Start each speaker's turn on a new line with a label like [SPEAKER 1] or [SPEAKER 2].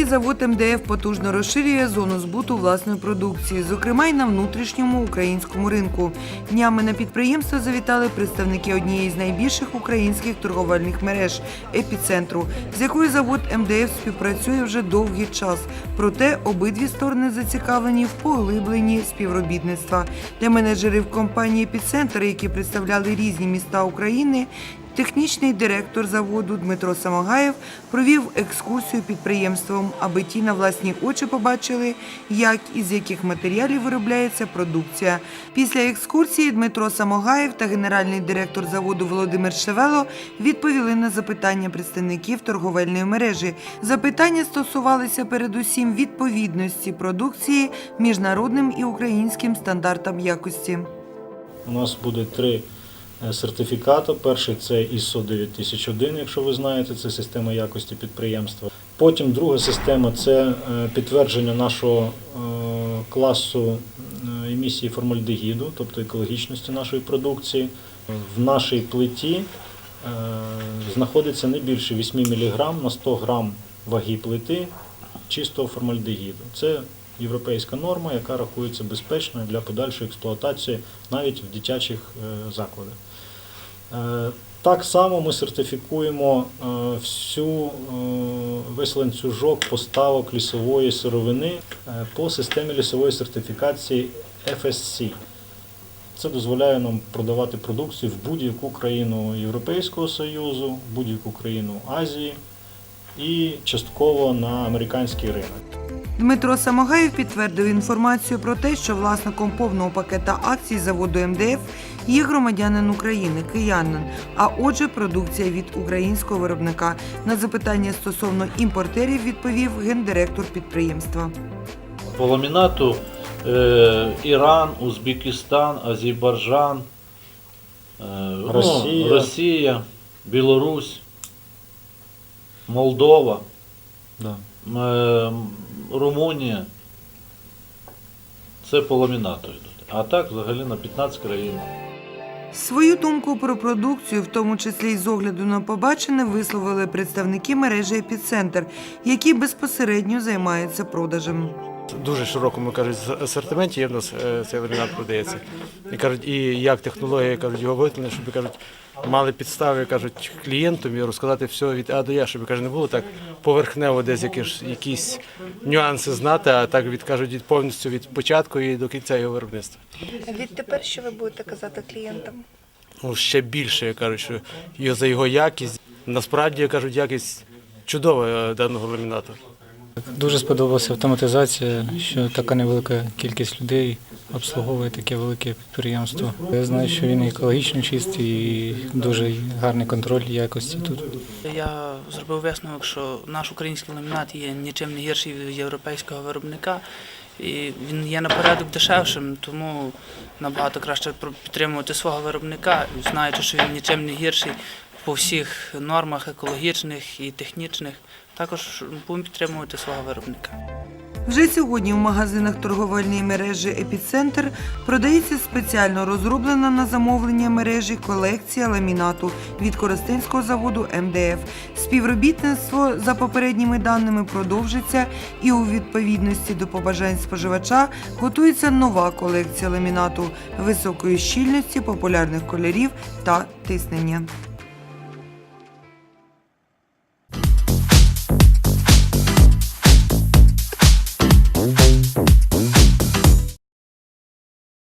[SPEAKER 1] завод МДФ потужно розширює зону збуту власної продукції, зокрема й на внутрішньому українському ринку. Днями на підприємство завітали представники однієї з найбільших українських торговельних мереж епіцентру, з якою завод МДФ співпрацює вже довгий час. Проте обидві сторони зацікавлені в поглибленні співробітництва. Для менеджерів компанії Епіцентр, які представляли різні міста України, Технічний директор заводу Дмитро Самогаєв провів екскурсію підприємством, аби ті на власні очі побачили, як і з яких матеріалів виробляється продукція. Після екскурсії Дмитро Самогаєв та генеральний директор заводу Володимир Шевело відповіли на запитання представників торговельної мережі. Запитання стосувалися передусім відповідності продукції міжнародним і українським стандартам якості.
[SPEAKER 2] У нас буде три е, сертифікати. Перший це ISO 9001, якщо ви знаєте, це система якості підприємства. Потім друга система це е, підтвердження нашого е, класу емісії формальдегіду, тобто екологічності нашої продукції. В нашій плиті знаходиться не більше 8 мг на 100 г ваги плити чистого формальдегіду. Це європейська норма, яка рахується безпечною для подальшої експлуатації навіть в дитячих закладах. Е, Так само ми сертифікуємо е, всю е, весь ланцюжок поставок лісової сировини по системі лісової сертифікації FSC. Це дозволяє нам продавати продукцію в будь-яку країну Європейського Союзу, будь-яку країну Азії і частково на американський ринок.
[SPEAKER 1] Дмитро Самогаєв підтвердив інформацію про те, що власником повного пакета акцій заводу МДФ є громадянин України, киянин. А отже, продукція від українського виробника. На запитання стосовно імпортерів відповів гендиректор підприємства.
[SPEAKER 3] По ламінату е, Іран, Узбекистан, Азербайджан, е, ну,
[SPEAKER 2] Росія.
[SPEAKER 3] Росія, Білорусь, Молдова,
[SPEAKER 2] Да.
[SPEAKER 3] Е, Румунія. Це по ламінату йдуть. А так взагалі на 15 країн.
[SPEAKER 1] Свою думку про продукцію, в тому числі й з огляду на побачене, висловили представники мережі Епіцентр, які безпосередньо займаються продажем.
[SPEAKER 4] Дуже широкому кажуть асортименті є в нас е, цей ламінат продається. І кажуть, і як технологія кажуть, його виготовлення, щоб кажуть, мали підстави кажуть клієнтам і розказати все від А до Я, щоб каже, не було так поверхнево, десь якісь, якісь нюанси знати, а так від кажуть від повністю від початку і до кінця його виробництва.
[SPEAKER 5] Відтепер що ви будете казати клієнтам?
[SPEAKER 4] Ну ще більше я кажу, що і за його якість. Насправді кажуть, якість чудова е, даного ламінату.
[SPEAKER 6] Дуже сподобалася автоматизація, що така невелика кількість людей обслуговує таке велике підприємство. Я знаю, що він екологічно чистий і дуже гарний контроль якості тут.
[SPEAKER 7] Я зробив висновок, що наш український ламінат є нічим не гірший від європейського виробника. І він є на порядок дешевшим, тому набагато краще підтримувати свого виробника, знаючи, що він нічим не гірший по всіх нормах екологічних і технічних. Також будемо підтримувати свого виробника.
[SPEAKER 1] Вже сьогодні в магазинах торговельної мережі Епіцентр продається спеціально розроблена на замовлення мережі колекція ламінату від Коростенського заводу МДФ. Співробітництво за попередніми даними продовжиться, і у відповідності до побажань споживача готується нова колекція ламінату високої щільності, популярних кольорів та тиснення.